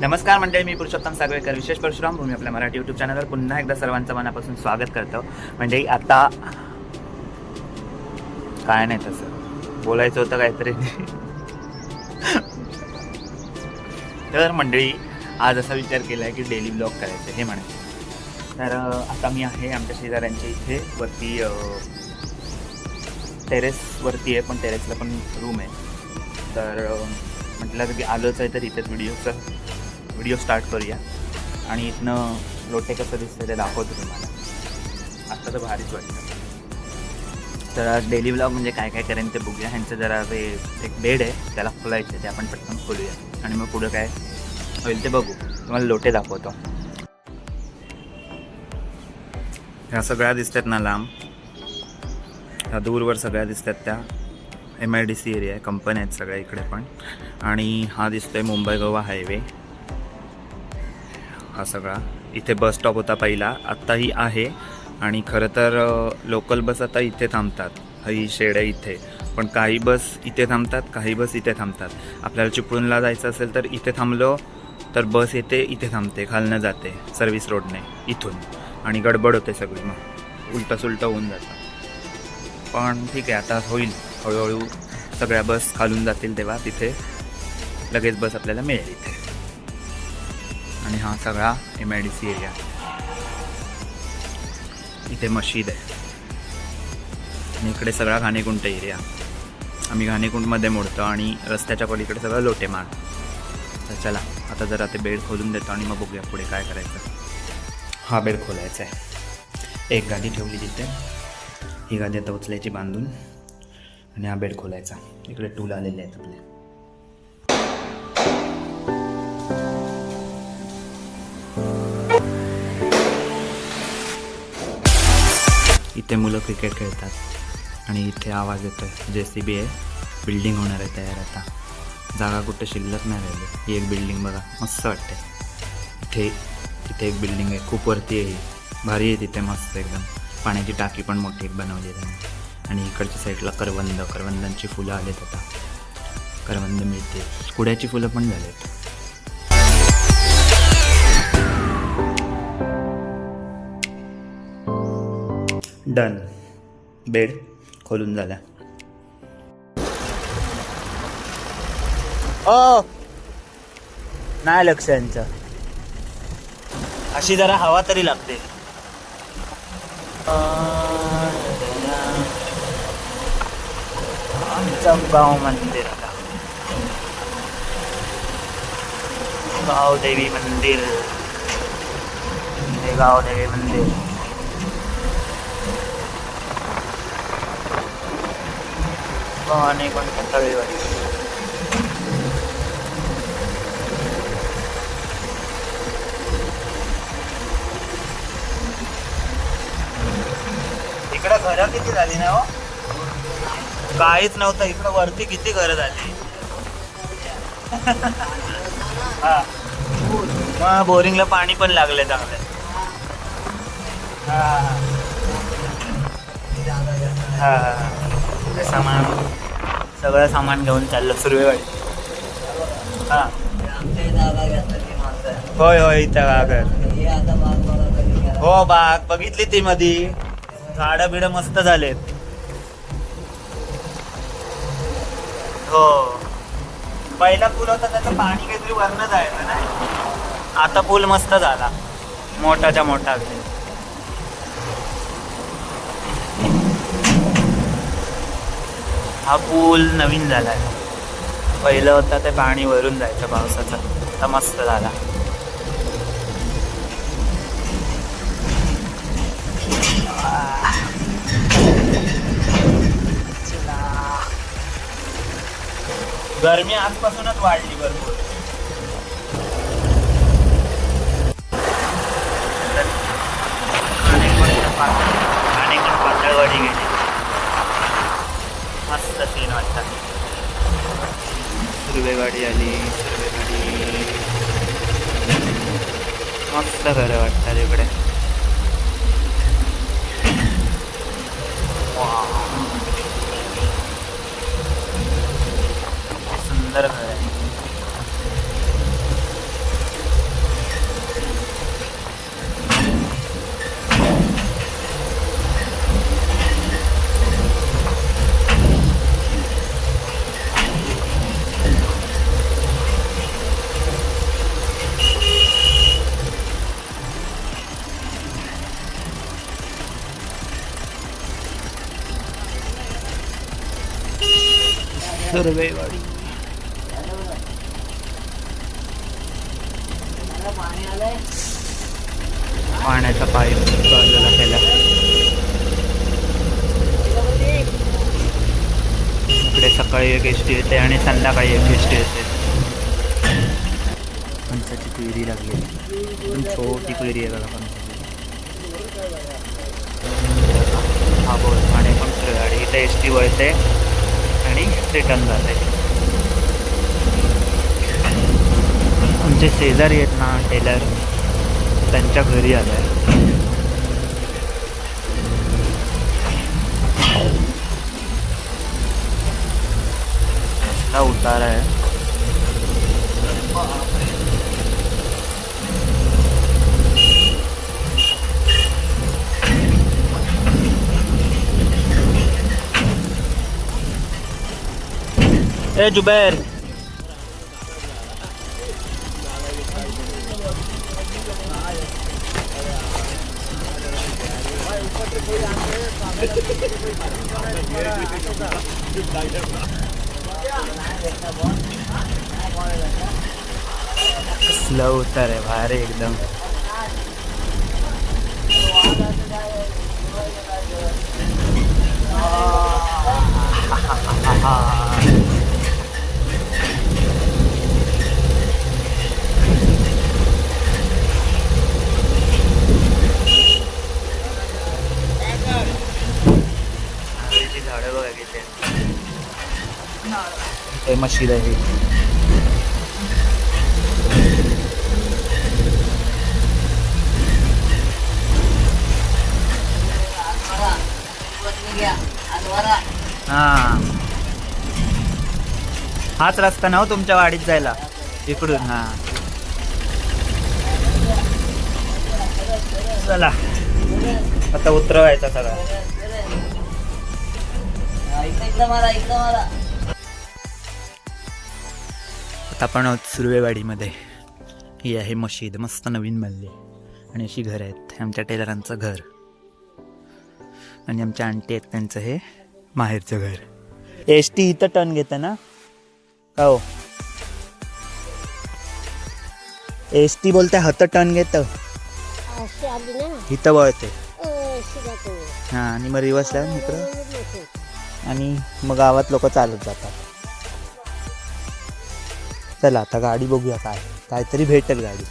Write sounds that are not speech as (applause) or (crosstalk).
नमस्कार मंडळी मी पुरुषोत्तम सागवेकर विशेष परशुराम. भूमी आपल्या मराठी यूट्यूब चॅनलवर पुन्हा एकदा सर्वांचं मनापासून स्वागत करतो. म्हणजे आता काय नाही तसं. बोलायचं होतं काहीतरी. तर मंडळी आज असा विचार केला आहे की डेली ब्लॉग करायचं हे म्हणायचं. तर आता मी आहे आमच्या शेजाऱ्यांच्या इथे. वरती टेरेसवरती आहे पण टेरेसला पण रूम आहे. तर म्हटलं की आलोच आहे तर इथेच व्हिडिओचं व्हिडिओ स्टार्ट करूया. आणि इथनं लोटे कसं दिसतं ते दाखवतो तुम्हाला. आत्ता तर भारीच वाटतं. तर आज डेली ब्लॉग म्हणजे काय काय करेन ते बघूया. ह्यांचं जरा ते एक बेड आहे त्याला खोलायचं ते आपण पटकन खोलूया. आणि मग पुढं काय होईल ते बघू. तुम्हाला लोटे दाखवतो. ह्या सगळ्या दिसतात ना लांब. ह्या दूरवर सगळ्या दिसतात त्या M I D C area आहे कंपन्या आहेत सगळ्या इकडे पण. आणि हा दिसतो आहे मुंबई गोवा हायवे. हा सगळा. इथे बस स्टॉप होता पहिला आत्ताही आहे. आणि खरं तर लोकल बस आता इथे थांबतात. ही शेड आहे इथे. पण काही बस इथे थांबतात काही बस इथे थांबतात. आपल्याला चिपळूणला जायचं असेल तर इथे थांबलो तर बस येते इथे थांबते खालनं जाते सर्व्हिस रोडने इथून. आणि गडबड होते सगळी. मग उलटं सुलटं होऊन जातं. पण ठीक आहे आता होईल. हळूहळू सगळ्या बस खालून जातील तेव्हा तिथे लगेच बस आपल्याला मिळेल इथे. आणि हा सगळा M I D C area इथे मशीद आहे. आणि इकडे सगळा घाणेकुंट एरिया आम्ही घाणेकुंटमध्ये मोडतो आणि रस्त्याच्या पलीकडे सगळं लोटेमाळ तर चला आता जरा ते बेड खोलून देतो आणि मग बघूया पुढे काय करायचं. हा बेड खोलायचा आहे. एक गादी ठेवली तिथे. ही गादी आता उचलायची बांधून आणि हा बेड खोलायचा. इकडे टूल आलेले आहेत आपले. इथे मुलं क्रिकेट खेळतात आणि इथे आवाज येतो आहे जे सी बी आहे. बिल्डिंग होणार आहे तयार आता. जागा कुठं शिल्लक नाही राहिली. ही एक बिल्डिंग बघा. मस्त वाटते इथे इथे एक बिल्डिंग आहे. खूप वरती आहे ही. भारी आहे तिथे मस्त एकदम. पाण्याची टाकी पण मोठी एक बनवली आहे आणि इकडच्या साईडला करवंद करवंदांची फुलं आलेत आता. करवंद मिळते. कुड्याची फुलं पण झालेत. डन बेड खोलून झाला. ओ! नाही लक्ष यांचं. अशी जरा हवा तरी लागते. आमचं गाव मंदिर आता गाव देवी मंदिर हे गाव देवी मंदिर इकडं घरं किती झाली ना हो? काहीच नव्हतं इकडं वरती किती घरं झाली? (laughs) हा. मग बोरिंगला पाणी पण लागले चांगले. हा हा. ते सामान सगळं सामान घेऊन चाललं सुरवेवाडी. हा. होय होय इथं बाग हो बाग बघितली ती मधी. झाडं बिड मस्त झालेत. हो. पहिला पूल होता त्याचं पाणी काहीतरी वरनं जायचं नाही. आता पूल मस्त झाला. मोठाच्या मोठा. अगदी हा पूल नवीन झालाय. पहिलं होता ते पाणी वरून जायचं पावसाचं. आता मस्त झाला. गरमी आजपासूनच वाढली भरपूर. आणि पातळवाडी गेली. मस्त सीन वाटतात सुरवे गाडी आली सुरवे गाडी मस्त घरं वाटतात इकडे अंदर घर है पाण्याचा पाईप बाजूला केला. इकडे सकाळी एक एस टी येते आणि संध्याकाळी एक एस टी येते. पंचाची पिरी लागली. पण छोटी पिरी आहे बघा पंचाची. हा बोल पाणी पण गाडी इथे एस टी वळते आणि रिटर्न जाते. आमचे शेजारी आहेत ना टेलर त्यांच्या घरी आलं आहे उतारा आहे. ए जुबैर! स्लो उतर आहे भारी एकदम झाडं मशीद आहे हा. हाच रस्ता ना हो तुमच्या वाडीत जायला. इकडून हा. चला. आता उतरवायचा सगळा. आता आपण आहोत सुर्वेवाडीमध्ये. ही आहे मशीद मस्त नवीन बनली आणि अशी घर आहेत हे आमच्या टेलरांचं घर. आणि आमच्या आंटी आहेत त्यांचं हे माहेरचं घर. एस टी इथं टर्न घेतं ना? का हो? एस टी बोलते हात टर्न घेतं. इथं वळते. हां आणि मग रिवर्स लावून इकडं आणि मग गावात लोक चालत जातात. चला आता गाडी बघूया काय काहीतरी भेटेल गाडी.